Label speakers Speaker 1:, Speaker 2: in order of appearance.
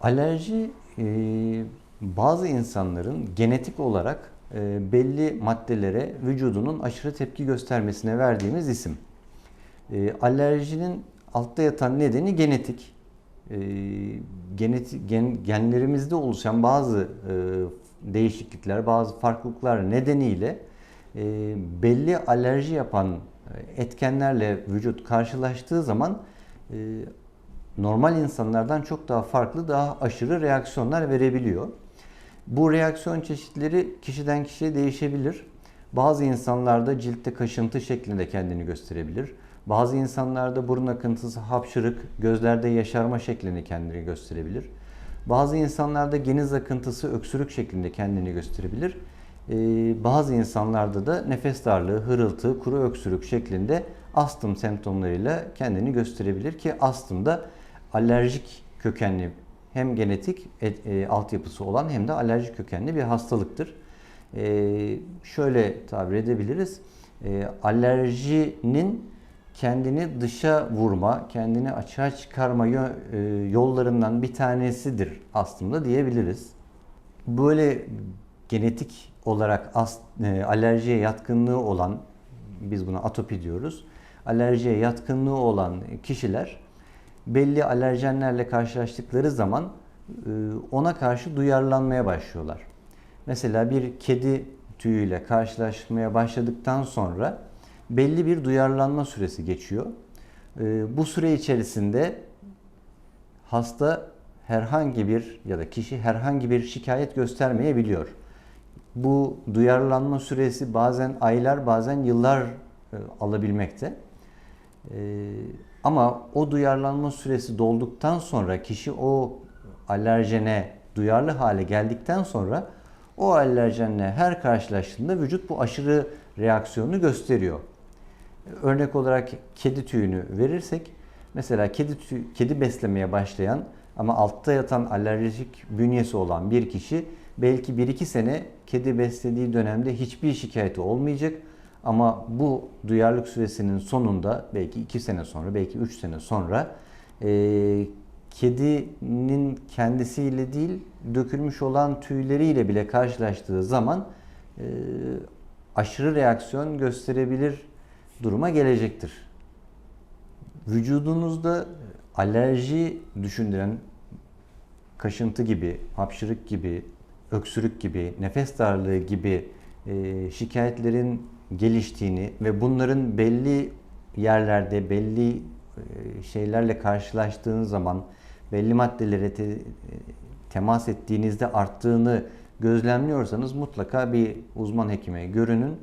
Speaker 1: Alerji e, bazı insanların genetik olarak e, belli maddelere vücudunun aşırı tepki göstermesine verdiğimiz isim. E, alerjinin altta yatan nedeni genetik. E, genetik gen, genlerimizde oluşan bazı e, değişiklikler, bazı farklılıklar nedeniyle e, belli alerji yapan e, etkenlerle vücut karşılaştığı zaman e, normal insanlardan çok daha farklı, daha aşırı reaksiyonlar verebiliyor. Bu reaksiyon çeşitleri kişiden kişiye değişebilir. Bazı insanlarda ciltte kaşıntı şeklinde kendini gösterebilir. Bazı insanlarda burun akıntısı, hapşırık, gözlerde yaşarma şeklinde kendini gösterebilir. Bazı insanlarda geniz akıntısı, öksürük şeklinde kendini gösterebilir. Ee, bazı insanlarda da nefes darlığı, hırıltı, kuru öksürük şeklinde astım semptomlarıyla kendini gösterebilir ki astım da alerjik kökenli hem genetik e, e, altyapısı olan hem de alerjik kökenli bir hastalıktır. E, şöyle tabir edebiliriz. E, alerjinin kendini dışa vurma, kendini açığa çıkarma e, yollarından bir tanesidir aslında diyebiliriz. Böyle genetik olarak e, alerjiye yatkınlığı olan, biz buna atopi diyoruz, alerjiye yatkınlığı olan kişiler belli alerjenlerle karşılaştıkları zaman e, ona karşı duyarlanmaya başlıyorlar. Mesela bir kedi tüyüyle karşılaşmaya başladıktan sonra belli bir duyarlanma süresi geçiyor. E, Bu süre içerisinde hasta herhangi bir ya da kişi herhangi bir şikayet göstermeyebiliyor. Bu duyarlanma süresi bazen aylar bazen yıllar e, alabilmekte. Ama o duyarlanma süresi dolduktan sonra kişi o alerjene duyarlı hale geldikten sonra o alerjenle her karşılaştığında vücut bu aşırı reaksiyonu gösteriyor. Örnek olarak kedi tüyünü verirsek mesela kedi tüy, kedi beslemeye başlayan ama altta yatan alerjik bünyesi olan bir kişi belki 1-2 sene kedi beslediği dönemde hiçbir şikayeti olmayacak ama bu duyarlılık süresinin sonunda belki 2 sene sonra belki 3 sene sonra e, kedinin kendisiyle değil dökülmüş olan tüyleriyle bile karşılaştığı zaman e, aşırı reaksiyon gösterebilir duruma gelecektir. Vücudunuzda alerji düşündüren kaşıntı gibi, hapşırık gibi, öksürük gibi, nefes darlığı gibi e, şikayetlerin geliştiğini ve bunların belli yerlerde belli e, şeylerle karşılaştığınız zaman belli maddelere te- temas ettiğinizde arttığını gözlemliyorsanız mutlaka bir uzman hekime görünün.